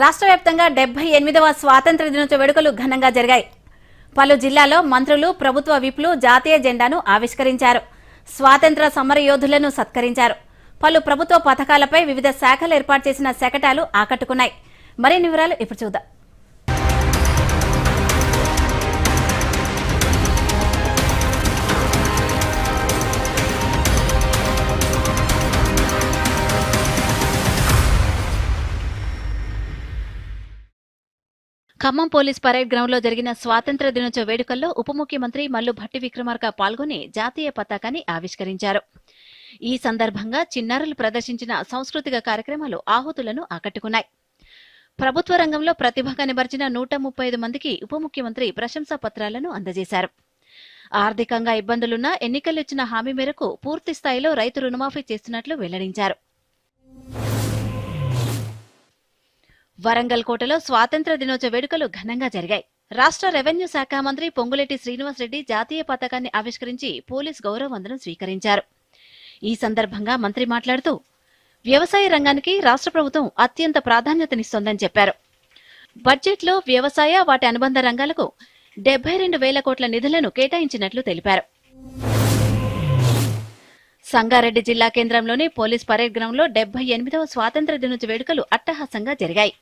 రాష్ట్ర వ్యాప్తంగా డెబ్బై ఎనిమిదవ స్వాతంత్ర దినోత్సవ వేడుకలు ఘనంగా జరిగాయి. పలు జిల్లాల్లో మంత్రులు ప్రభుత్వ విప్లు జాతీయ జెండాను ఆవిష్కరించారు. స్వాతంత్ర సమరయోధులను సత్కరించారు. పలు ప్రభుత్వ పథకాలపై వివిధ శాఖలు ఏర్పాటు చేసిన శకటాలు ఆకట్టుకున్నాయి. మరిన్ని వివరాలు ఇప్పుడు చూద్దాం. ఖమ్మం పోలీస్ పరేడ్ గ్రౌండ్లో జరిగిన స్వాతంత్ర దినోత్సవ వేడుకల్లో ఉప ముఖ్యమంత్రి మల్లు భట్టి విక్రమార్క పాల్గొని జాతీయ పతాకాన్ని ఆవిష్కరించారు. ఈ సందర్భంగా చిన్నారులు ప్రదర్శించిన సాంస్కృతిక కార్యక్రమాలు ఆహుతులను ఆకట్టుకున్నాయి. ప్రభుత్వ రంగంలో ప్రతిభ కనబరిచిన నూట ముప్పై ఐదు మందికి ఉప ముఖ్యమంత్రి ప్రశంసా పత్రాలను అందజేశారు. ఆర్థికంగా ఇబ్బందులున్న ఎన్నికలు ఇచ్చిన హామీ మేరకు పూర్తి స్థాయిలో రైతు రుణమాఫీ చేస్తున్నట్లు వెల్లడించారు. వరంగల్ కోటలో స్వాతంత్ర దినోత్సవ వేడుకలు ఘనంగా జరిగాయి. రాష్ట్ర రెవెన్యూ శాఖ మంత్రి పొంగులేటి శ్రీనివాసరెడ్డి జాతీయ పతాకాన్ని ఆవిష్కరించి పోలీస్ గౌరవ వందనం స్వీకరించారు. ఈ సందర్భంగా మంత్రి మాట్లాడుతూ వ్యవసాయ రంగానికి రాష్ట్ర ప్రభుత్వం అత్యంత ప్రాధాన్యతనిస్తోందని చెప్పారు. బడ్జెట్లో వ్యవసాయ వాటి అనుబంధ రంగాలకు డెబ్బై రెండు వేల కోట్ల నిధులను కేటాయించినట్లు తెలిపారు. సంగారెడ్డి జిల్లా కేంద్రంలోని పోలీస్ పరేడ్ గ్రౌండ్లో డెబ్బై ఎనిమిదవ స్వాతంత్ర దినోత్సవ వేడుకలు అట్టహాసంగా జరిగాయి.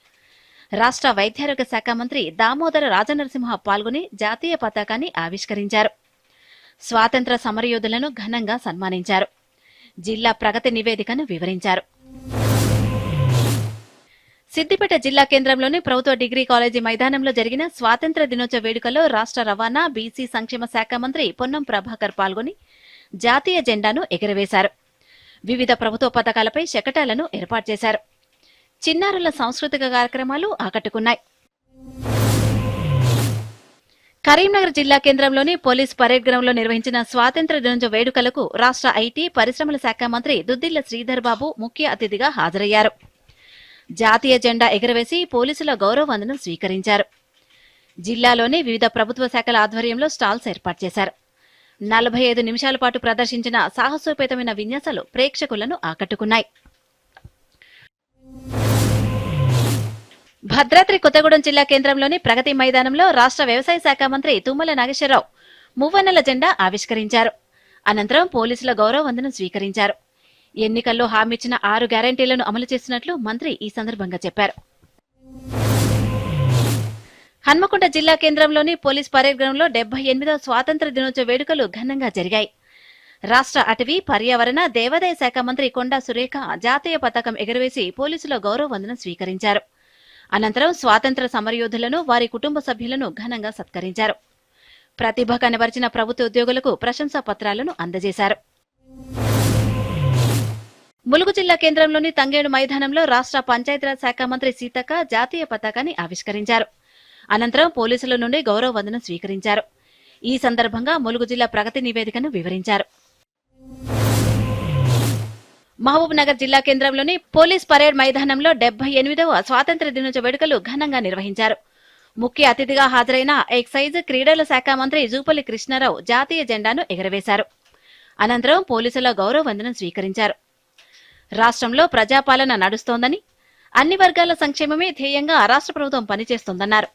రాష్ట్ర వైద్యారోగ్య శాఖ మంత్రి దామోదర రాజనరసింహ పాల్గొని జాతీయ పతాకాన్ని ఆవిష్కరించారు. స్వాతంత్ర సమరయోధులను ఘనంగా సన్మానించారు. జిల్లా ప్రగతి నివేదికను వివరించారు. సిద్దిపేట జిల్లా కేంద్రంలోని ప్రభుత్వ డిగ్రీ కాలేజీ మైదానంలో జరిగిన స్వాతంత్ర దినోత్సవ వేడుకల్లో రాష్ట్ర రవాణా బీసీ సంక్షేమ శాఖ మంత్రి పొన్నం ప్రభాకర్ పాల్గొని జాతీయ జెండాను ఎగురవేశారు. వివిధ ప్రభుత్వ పథకాలపై శకటాలను ఏర్పాటు చేశారు. చిన్నారుల సాంస్కృతిక కార్యక్రమాలు ఆకట్టుకున్నాయి. కరీంనగర్ జిల్లా కేంద్రంలోని పోలీస్ పరేడ్ గ్రౌండ్లో నిర్వహించిన స్వాతంత్ర దినోత్సవ వేడుకలకు రాష్ట్ర ఐటీ పరిశ్రమల శాఖ మంత్రి దుద్దిల్ల శ్రీధర్ బాబు ముఖ్య అతిథిగా హాజరయ్యారు. జాతీయ జెండా ఎగురవేసి పోలీసుల గౌరవ వందనం స్వీకరించారు. జిల్లాలోని వివిధ ప్రభుత్వ శాఖల ఆధ్వర్యంలో స్టాల్స్ ఏర్పాటు చేశారు. నలభై ఐదు నిమిషాల పాటు ప్రదర్శించిన సాహసోపేతమైన విన్యాసాలు ప్రేక్షకులను ఆకట్టుకున్నాయి. భద్రాద్రి కొత్తగూడెం జిల్లా కేంద్రంలోని ప్రగతి మైదానంలో రాష్ట్ర వ్యవసాయ శాఖ మంత్రి తుమ్మల నాగేశ్వరరావు మువ్వన్నెల జెండా ఆవిష్కరించారు. అనంతరం పోలీసుల గౌరవ వందనం స్వీకరించారు. ఎన్నికల్లో హామీచ్చిన ఆరు గ్యారంటీలను అమలు చేస్తున్నట్లు మంత్రి ఈ సందర్భంగా చెప్పారు. హన్మకొండ జిల్లా కేంద్రంలోని పోలీస్ పరేడ్ గ్రౌండ్లో డెబ్బై ఎనిమిదవ స్వాతంత్ర దినోత్సవ వేడుకలు ఘనంగా జరిగాయి. రాష్ట్ర అటవీ పర్యావరణ దేవాదాయ శాఖ మంత్రి కొండా సురేఖ జాతీయ పతాకం ఎగురవేసి పోలీసుల గౌరవ వందనం స్వీకరించారు. అనంతరం స్వాతంత్ర సమరయోధులను వారి కుటుంబ సభ్యులను ఘనంగా సత్కరించారు. ప్రతిభ కనబరిచిన ప్రభుత్వ ఉద్యోగులకు ప్రశంసా పత్రాలను అందజేశారు. ములుగు జిల్లా కేంద్రంలోని తంగేడు మైదానంలో రాష్ట్ర పంచాయతీరాజ్ శాఖ మంత్రి సీతక్క జాతీయ పతాకాన్ని ఆవిష్కరించారు. అనంతరం పోలీసుల నుండి గౌరవ వందనం స్వీకరించారు. ఈ సందర్భంగా ములుగు జిల్లా ప్రగతి నివేదికను వివరించారు. మహబూబ్ నగర్ జిల్లా కేంద్రంలోని పోలీస్ పరేడ్ మైదానంలో డెబ్బై ఎనిమిదవ స్వాతంత్ర దినోత్సవ వేడుకలు ఘనంగా నిర్వహించారు. ముఖ్య అతిథిగా హాజరైన ఎక్సైజ్ క్రీడల శాఖ మంత్రి జూపల్లి కృష్ణారావు జాతీయ జెండాను ఎగరవేశారు. అనంతరం పోలీసుల గౌరవ వందనం స్వీకరించారు. రాష్ట్రంలో ప్రజాపాలన నడుస్తోందని అన్ని వర్గాల సంక్షేమమే ధ్యేయంగా రాష్ట్ర ప్రభుత్వం పనిచేస్తోందన్నారు.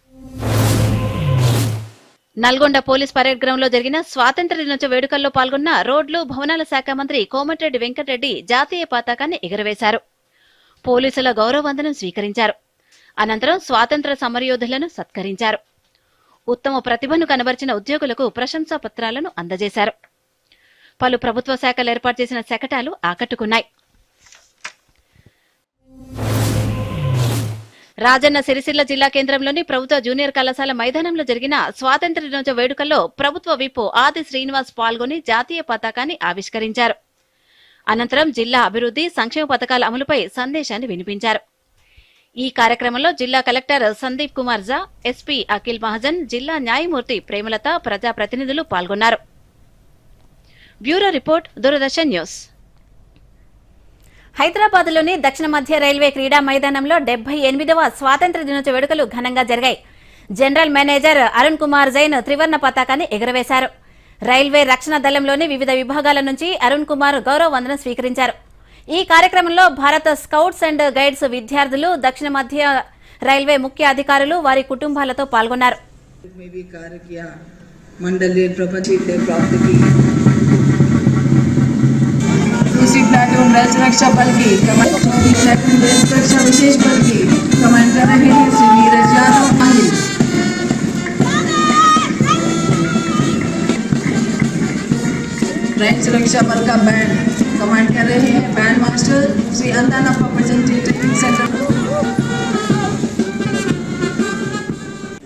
నల్గొండ పోలీస్ పరేడ్ గ్రౌండ్లో జరిగిన స్వాతంత్ర దినోత్సవ వేడుకల్లో పాల్గొన్న రోడ్లు భవనాల శాఖ మంత్రి కోమటిరెడ్డి వెంకటరెడ్డి జాతీయ పతాకాన్ని ఎగురవేశారు. పోలీసుల గౌరవ వందనం స్వీకరించారు. అనంతరం స్వాతంత్ర సమరయోధులను సత్కరించారు. ఉత్తమ ప్రతిభను కనబర్చిన ఉద్యోగులకు ప్రశంసా పత్రాలను అందజేశారు. పలు ప్రభుత్వ శాఖలు ఏర్పాటు చేసిన శకటాలు ఆకట్టుకున్నాయి. రాజన్న సిరిసిల్ల జిల్లా కేంద్రంలోని ప్రభుత్వ జూనియర్ కళాశాల మైదానంలో జరిగిన స్వాతంత్ర దినోత్సవ వేడుకల్లో ప్రభుత్వ విప్ ఆది శ్రీనివాస్ పాల్గొని జాతీయ పతాకాన్ని ఆవిష్కరించారు. అనంతరం జిల్లా అభివృద్ధి సంక్షేమ పథకాల అమలుపై సందేశాన్ని వినిపించారు. ఈ కార్యక్రమంలో జిల్లా కలెక్టర్ సందీప్ కుమార్ జా ఎస్పీ అఖిల్ మహాజన్ జిల్లా న్యాయమూర్తి ప్రేమలత ప్రజాప్రతినిధులు పాల్గొన్నారు. Bureau report Doordarshan news. హైదరాబాద్లోని దక్షిణ మధ్య రైల్వే క్రీడా మైదానంలో డెబ్బై ఎనిమిదవ స్వాతంత్ర దినోత్సవ వేడుకలు ఘనంగా జరిగాయి. జనరల్ మేనేజర్ అరుణ్ కుమార్ జైన్ త్రివర్ణ పతాకాన్ని ఎగురవేశారు. రైల్వే రక్షణ దళంలోని వివిధ విభాగాల నుంచి అరుణ్ కుమార్ గౌరవ వందనం స్వీకరించారు. ఈ కార్యక్రమంలో భారత స్కౌట్స్ అండ్ గైడ్స్ విద్యార్థులు దక్షిణ మధ్య రైల్వే ముఖ్య అధికారులు వారి కుటుంబాలతో పాల్గొన్నారు. प्लाटून रेल सुरक्षा बल की कमांड प्लाटून रेल सुरक्षा विशेष बल की कमांड रहे श्री नीरज यादव माहिर। रेल सुरक्षा बल का बैंड कमांड कर रहे हैं बैंड मास्टर श्री अंदाना प्रोपेजेंटी training center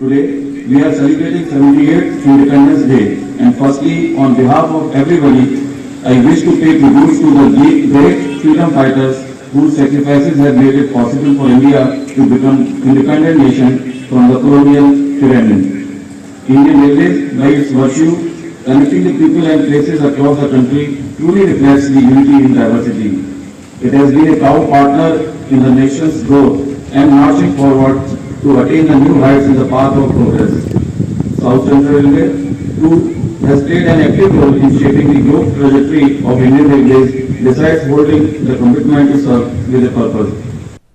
Today, we are celebrating 78th Independence Day, and firstly, on behalf of everybody, I wish to pay tribute to the great freedom fighters whose sacrifices have made it possible for India to become an independent nation from the colonial tyranny. Indian Railways, by its virtue, connecting the people and places across the country, truly reflects the unity in diversity. It has been a proud partner in the nation's growth and marching forward to attain the new heights in the path of progress. South Central Railway, too, has played an active role in shaping the growth trajectory of Indian Railways besides holding the commitment to serve with a purpose.